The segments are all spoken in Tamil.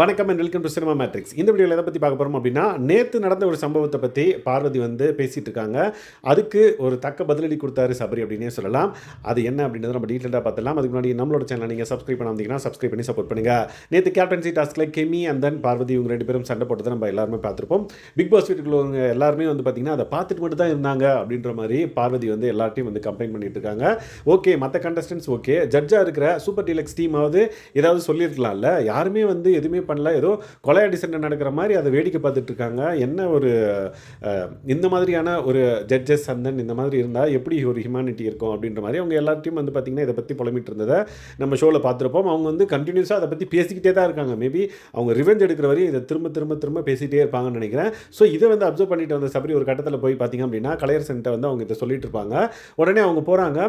வணக்கம் and welcome to cinema matrix இந்த வீடியோவில் எதை பற்றி பார்க்க போகிறோம் அப்படின்னா நேற்று நடந்த ஒரு சம்பவத்தை பற்றி பார்வதி வந்து பேசிகிட்டு இருக்காங்க. அதுக்கு ஒரு தக்க பதிலடி கொடுத்தாரு சபரி அப்படின்னே சொல்லலாம். அது என்ன அப்படின்றத நம்ம டீட்டெயிலாக பார்த்துலாம் அதுக்கு முன்னாடி நம்மளோட சேனல் நீங்கள் சப்ஸ்கிரைப் பண்ண வந்தீங்கன்னா சப்ஸ்கிரைப் பண்ணி சப்போர்ட் பண்ணுங்கள் நேற்று கேப்டன்சி டாஸ்கில் கெமி அண்ட் தென் பார்வதி இவங்க ரெண்டு பேரும் சண்டை போட்டதை நம்ம எல்லாருமே பார்த்துருப்போம். பிக் பாஸ் வீட்டுக்குள்ளவங்க எல்லாருமே வந்து பார்த்திங்கன்னா அதை பார்த்துட்டு மட்டும் தான் இருந்தாங்க அப்படின்ற மாதிரி பார்வதி வந்து எல்லார்ட்டையும் வந்து கம்ப்ளைண்ட் பண்ணிட்டு இருக்காங்க. ஓகே மற்ற கண்டஸ்டன்ஸ் ஓகே ஜட்ஜாக இருக்கிற சூப்பர் டீலக்ஸ் டீமாவது ஏதாவது சொல்லியிருக்கலாம்ல. யாருமே வந்து எதுவுமே பண்ணல. ஏதோ கொலை அடிசண்டை நடக்கிற மாதிரி அதை வேடிக்கை பார்த்துட்டு இருக்காங்க. என்ன ஒரு இந்த மாதிரியான ஒரு ஜட்ஜஸ் அந்தன் இந்த மாதிரி இருந்தால் எப்படி ஒரு ஹியூமனிட்டி இருக்கும் அப்படின்ற மாதிரி அவங்க எல்லாத்தையும் வந்து பார்த்திங்கன்னா இதை பற்றி புலமிட்டு இருந்ததை நம்ம ஷோவில் பார்த்துருப்போம். அவங்க வந்து கண்டினியூஸாக அதை பற்றி பேசிக்கிட்டே தான் இருக்காங்க. மேபி அவங்க ரிவெஞ்ச் எடுக்கிற வரையும் இதை திரும்ப திரும்ப திரும்ப பேசிகிட்டே இருப்பாங்கன்னு நினைக்கிறேன். ஸோ இதை வந்து அப்சர்வ் பண்ணிட்டு வந்த சபரி ஒரு கட்டத்தில் போய் பார்த்தீங்க அப்படின்னா கலையர் சென்ட்டை வந்து அவங்க இதை சொல்லிட்டு இருப்பாங்க. உடனே அவங்க போகிறாங்க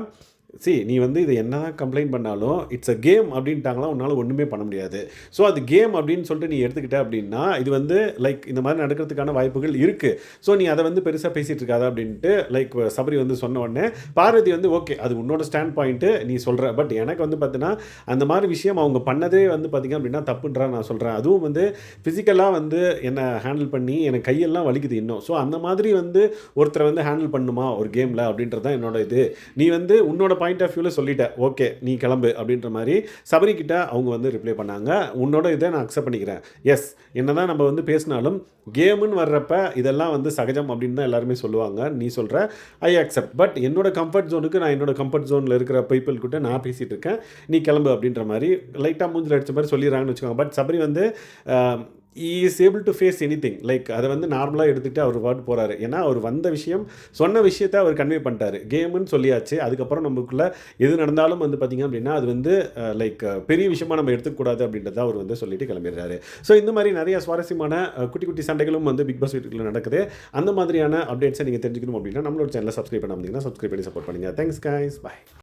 சி நீ வந்து இது என்ன தான் கம்ப்ளைண்ட் பண்ணாலும் இட்ஸ் அ கேம் அப்படின்ட்டாங்களா உன்னால் ஒன்றுமே பண்ண முடியாது. ஸோ அது கேம் அப்படின்னு சொல்லிட்டு நீ எடுத்துக்கிட்ட அப்படின்னா இது வந்து லைக் இந்த மாதிரி நடக்கிறதுக்கான வாய்ப்புகள் இருக்குது ஸோ நீ அதை வந்து பெருசாக பேசிகிட்டு இருக்காத அப்படின்ட்டு லைக் சபரி வந்து சொன்ன உடனே பார்வதி வந்து ஓகே அது உன்னோட ஸ்டாண்ட் பாயிண்ட்டு நீ சொல்கிற பட் எனக்கு வந்து பார்த்தீங்கன்னா அந்த மாதிரி விஷயம் அவங்க பண்ணதே வந்து பார்த்திங்க அப்படின்னா தப்புன்றா நான் சொல்கிறேன் அதுவும் வந்து ஃபிசிக்கலாக வந்து என்னை ஹேண்டில் பண்ணி எனக்கு கையெல்லாம் வலிக்குது இன்னும். ஸோ அந்த மாதிரி வந்து ஒருத்தரை வந்து ஹேண்டில் பண்ணுமா ஒரு கேமில் அப்படின்றது தான் என்னோட இது. நீ வந்து உன்னோட பாயிண்ட் ஆஃப் வியூவில் சொல்லிட்டேன். ஓகே நீ கிளம்பு அப்படின்ற மாதிரி சபரி கிட்ட அவங்க வந்து ரிப்ளை பண்ணாங்க. உன்னோட இதை நான் அக்செப்ட் பண்ணிக்கிறேன். எஸ் என்ன தான் நம்ம வந்து பேசினாலும் கேமுன்னு வர்றப்ப இதெல்லாம் வந்து சகஜம் அப்படின்னு தான் எல்லாருமே சொல்லுவாங்க. நீ சொல்கிற ஐ அக்செப்ட் பட் என்னோட கம்ஃபர்ட் ஜோனுக்கு நான் என்னோட கம்ஃபர்ட் ஜோனில் இருக்கிற பீப்புள் கிட்ட நான் பேசிகிட்டு இருக்கேன். நீ கிளம்பு அப்படின்ற மாதிரி லைட்டாக மூஞ்சில் அடிச்ச மாதிரி சொல்லிடுறாங்கன்னு வச்சுக்கோங்க. பட் சபரி வந்து is able to face anything like அதை வந்து நார்மலாக எடுத்துகிட்டு அவர் பாட்டு போகிறாரு ஏன்னா அவர் வந்த விஷயம் சொன்ன விஷயத்த அவர் கன்வே பண்ணிட்டாரு. கேமுன்னு சொல்லியாச்சு. அதுக்கப்புறம் நமக்குள்ளே எது நடந்தாலும் வந்து பார்த்திங்க அப்படின்னா அது வந்து லைக் பெரிய விஷயமாக நம்ம எடுத்துக்கூடாது அப்படின்றத அவர் வந்து சொல்லிட்டு கிளம்பிடுறாரு. ஸோ இந்த மாதிரி நிறைய சுவாரஸ்யமான குட்டி குட்டி சண்டைகளும் வந்து பிக் பாஸ் வீட்டுக்குள்ள நடக்குது. அந்த மாதிரியான அப்டேட்ஸை நீங்கள் தெரிஞ்சுக்கணும் அப்படின்னா நம்மளோட சேனலை சப்ஸ்கிரைப் பண்ண வந்தீங்கன்னா சப்ஸ்கிரைப் பண்ணி சப்போர்ட் பண்ணுங்கள் தேங்க்ஸ் கைஸ் பாய்